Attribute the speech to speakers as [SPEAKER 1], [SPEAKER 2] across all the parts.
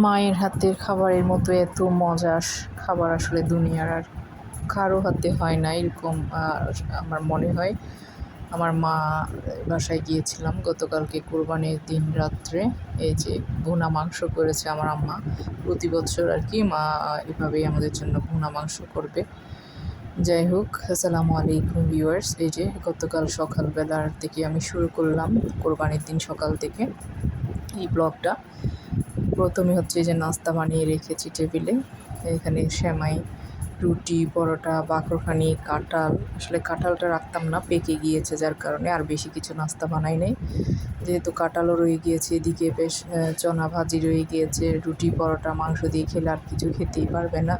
[SPEAKER 1] মায়ের হাতের খাবারের মতো এত মজার খাবার আসলে দুনিয়ার আর কারও হাতে হয় না, এরকম আমার মনে হয়। আমার মা বাসায় গিয়েছিলাম গতকালকে কোরবানির দিন রাত্রে। এই যে ভুনা মাংস করেছে আমার আম্মা। প্রতি বছর আর কি মা এভাবেই আমাদের জন্য ভুনা মাংস করবে। যাই হোক, আসসালামু আলাইকুম ভিউয়ার্স। এই যে গতকাল সকালবেলার থেকে আমি শুরু করলাম কোরবানির দিন সকাল থেকে। এই ব্লগটা প্রথমে হচ্ছে যে নাস্তা বানিয়ে রেখেছি টেবিলে। এখানে সেমাই, রুটি, পরোটা, বাকরখানি, কাঁঠাল। আসলে কাঁঠালটা রাখতাম না, পেকে গিয়েছে যার কারণে আর বেশি কিছু নাস্তা বানাই নাই। যেহেতু কাঁঠালও রয়ে গিয়েছে, এদিকে বেশ চনা ভাজি রয়ে গিয়েছে, রুটি, পরোটা, মাংস দিয়ে খেলে আর কিছু খেতেই পারবে না।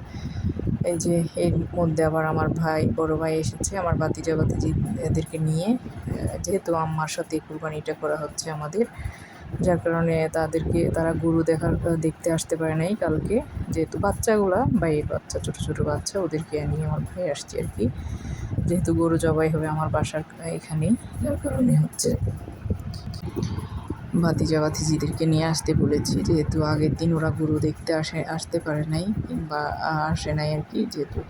[SPEAKER 1] এই যে এর মধ্যে আবার আমার ভাই, বড় ভাই এসেছে, আমার বাতিজা বাতিজি এদেরকে নিয়ে যেহেতু আম্মার সাথে কুরবানিটা করা হচ্ছে আমাদের যার কারণে তাদেরকে, তারা গরু দেখার দেখতে আসতে পারে নাই কালকে। যেহেতু বাচ্চাগুলা, বাইরের বাচ্চা, ছোট ছোট বাচ্চা, ওদেরকে নিয়ে আমার ভাই আসছি আর কি। যেহেতু গরু জবাই হবে আমার বাসার এখানেই যার কারণে হচ্ছে। ভাতিজা, ভাতিজিদেরকে নিয়ে আসতে বলেছি, যেহেতু আগের দিন ওরা গরু দেখতে আসে, আসতে পারে নাই, কিংবা আসে নাই আর কি, যেহেতু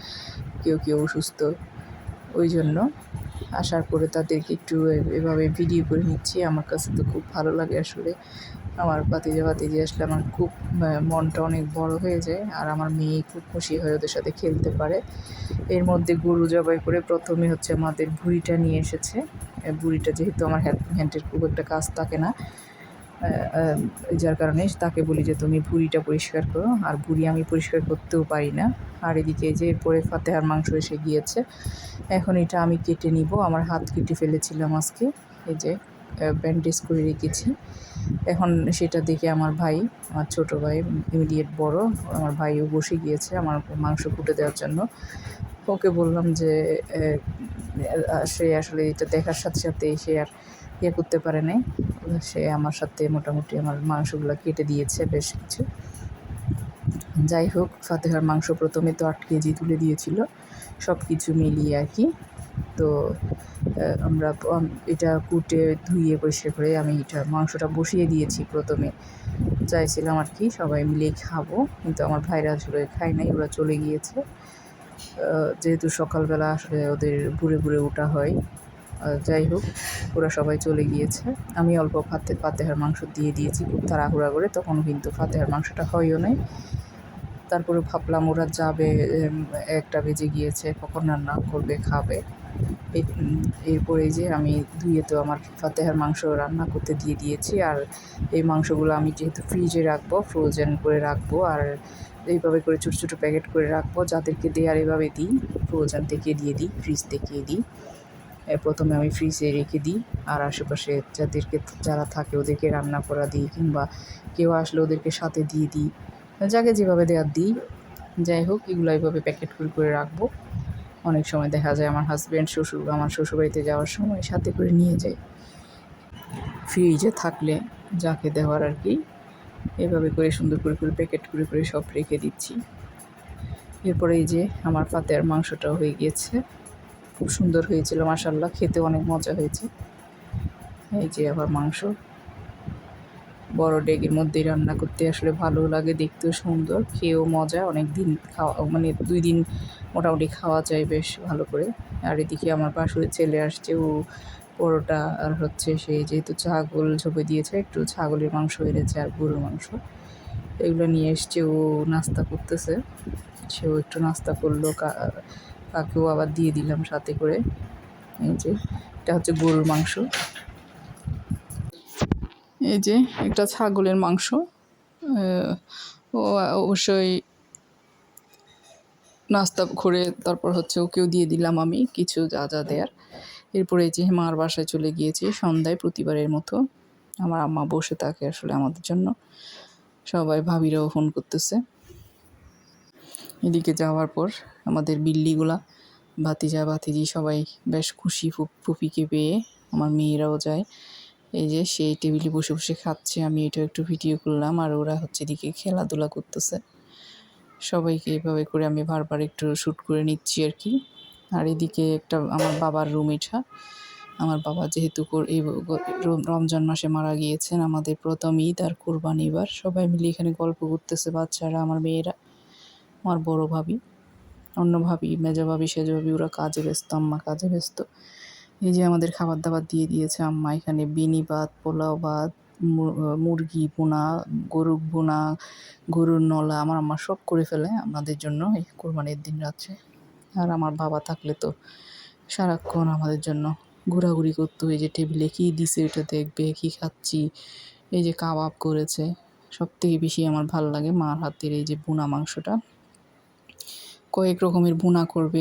[SPEAKER 1] কেউ কেউ অসুস্থ। ওই জন্য আসার পরে তাদেরকে একটু এভাবে ভিডিও করে নিচ্ছি। আমার কাছে তো খুব ভালো লাগে আসলে। আমার ভাতিজা, ভাতিজি আসলে আমার খুব মনটা অনেক বড় হয়ে যায় আর আমার মেয়ে খুব খুশি হয়ে ওদের সাথে খেলতে পারে। এর মধ্যে গরু জবাই করে প্রথমে হচ্ছে আমাদের ভুঁড়িটা নিয়ে এসেছে। বুড়িটা যেহেতু আমার হ্যান্ড, হ্যান্ডের খুব একটা কাজ থাকে না। যার কারণে তাকে বলি যে তুমি ভুঁড়িটা পরিষ্কার করো, আর ভুঁড়ি আমি পরিষ্কার করতেও পারি না। আর এদিকে যে এরপরে ফাতেহার মাংস এসে গিয়েছে, এখন এটা আমি কেটে নিব। আমার হাত কেটে ফেলেছিলাম আজকে, এই যে ব্যান্ডেজ করে রেখেছি। এখন সেটা দেখে আমার ভাই, আমার ছোট ভাই, ইমিডিয়েট বড়, আমার ভাইও বসে গিয়েছে আমার মাংস কুটে দেওয়ার জন্য। ওকে বললাম যে সে আসলে এটা দেখার সাথে সাথে সে আর ইয়ে করতে পারে নাই। সে আমার সাথে মোটামুটি আমার মাংসগুলো কেটে দিয়েছে বেশ কিছু। যাই হোক, ফাতেহার মাংস প্রথমে তো আট কেজি তুলে দিয়েছিল সব কিছু মিলিয়ে আর কি। তো আমরা এটা কুটে ধুয়ে পরিষ্কার করে আমি এটা মাংসটা বসিয়ে দিয়েছি প্রথমে। চাইছিলাম আর কি সবাই মিলেই খাব, কিন্তু আমার ভাইরা আসলে খায় নাই, ওরা চলে গিয়েছে। যেহেতু সকালবেলা আসলে ওদের ঘুরে ঘুরে ওঠা হয় যাই হোক, ওরা সবাই চলে গিয়েছে। আমি অল্প ফাতে ফাতেহার মাংস দিয়ে দিয়েছি, খুব তাড়াহুড়া করে তখন কিন্তু ফাতেহার মাংসটা হয়ও নাই। তারপরে ভাবলাম ওরা যাবে একটা বেজে গিয়েছে, কখন রান্না করবে, খাবে। এরপরে যে আমি ধুয়ে তো আমার ফাতেহার মাংস রান্না করতে দিয়ে দিয়েছি আর এই মাংসগুলো আমি যেহেতু ফ্রিজে রাখব ফ্রোজেন করে রাখব আর এইভাবে করে ছোটো ছোটো প্যাকেট করে রাখব, যাদেরকে দেয়ার এভাবে দিই ফ্রোজেন থেকে দিয়ে দিই ফ্রিজ থেকে দিই। প্রথমে আমি ফ্রিজে রেখে দিই আর আশেপাশে যাদেরকে, যারা থাকে ওদেরকে রান্না করা দিই কিংবা কেউ আসলে ওদেরকে সাথে দিয়ে দিই। যাকে যেভাবে দেওয়ার দিই। যাই হোক, এগুলো এইভাবে প্যাকেট করে করে রাখব। অনেক সময় দেখা যায় আমার হাজব্যান্ড শ্বশুর, আমার শ্বশুরবাড়িতে যাওয়ার সময় সাথে করে নিয়ে যায়। ফ্রিজে থাকলে যাকে দেওয়ার আর কি, এভাবে করে সুন্দর করে করে প্যাকেট করে করে সব রেখে দিচ্ছি। এরপরে এই যে আমার পাতের মাংসটাও হয়ে গিয়েছে। খুব সুন্দর হয়েছিল মাসাল্লাহ খেতে অনেক মজা হয়েছে। এই যে আবার মাংস। বড় ডেগের মধ্যে রান্না করতে আসলে ভালো লাগে, দেখতেও সুন্দর, খেয়েও মজা অনেক দিন খাওয়া মানে দুই দিন মোটামুটি খাওয়া যায় বেশ ভালো করে। আর এদিকে আমার পাশুরে ছেলে আসছে, ও পরোটা আর হচ্ছে সেই যেহেতু ছাগল ঝোপে দিয়েছে, একটু ছাগলের মাংস এনেছে আর গরুর মাংস। এগুলো নিয়ে এসছে, ও নাস্তা করতেছে। সেও একটু নাস্তা করল কাকেও আবার দিয়ে দিলাম সাথে করে। এই যে, এটা হচ্ছে গরুর মাংস। এই যে, একটা ছাগলের মাংস। ও অবশ্যই নাস্তা করে তারপর হচ্ছে ওকেও দিয়ে দিলাম আমি কিছু যা যা দেয়ার। এরপরে যে মার বাসায় চলে গিয়েছি সন্ধ্যায় প্রতিবারের মতো। আমার আম্মা বসে থাকে আসলে আমাদের জন্য। সবাই ভাবিরাও ফোন করতেছে। এদিকে যাওয়ার পর আমাদের বিল্লিগুলা, ভাতিজা, ভাতিজি সবাই বেশ খুশি ফুপিকে পেয়ে আমার মেয়েরাও যায়। এই যে সেই টেবিলে বসে বসে খাচ্ছে, আমি এটা একটু ভিডিও করলাম আর ওরা হচ্ছে এদিকে খেলাধুলা করতেছে। সবাইকে এভাবে করে আমি বারবার একটু শ্যুট করে নিচ্ছি আর কি। আর এদিকে একটা আমার বাবার রুম এটা। আমার বাবা যেহেতু এই রমজান মাসে মারা গিয়েছেন, আমাদের প্রথম ঈদ আর কোরবানি এবার। সবাই মিলে এখানে গল্প করতেছে, বাচ্চারা, আমার মেয়েরা, আমার বড় ভাবি। অন্য ভাবি, মেজা ভাবি, সেজো ভাবি, ওরা কাজে ব্যস্ত, আম্মা কাজে ব্যস্ত। এই যে আমাদের খাবার দাবার দিয়ে দিয়েছে আম্মা, এখানে বিনি ভাত, পোলাও ভাত মুরগি বোনা গরু বোনা গরুর নলা আমার আম্মা সব করে ফেলে আমাদের জন্য এই কোরবানির দিন রাত্রে। আর আমার বাবা থাকলে তো সারাক্ষণ আমাদের জন্য ঘোরাঘুরি করতো। এই যে টেবিলে কী দিছে ওটা দেখবে, কী খাচ্ছি, এই যে কাবাব করেছে, সব থেকে বেশি আমার ভালো লাগে মার হাতের এই যে বোনা মাংসটা। কয়েক রকমের বোনা করবে।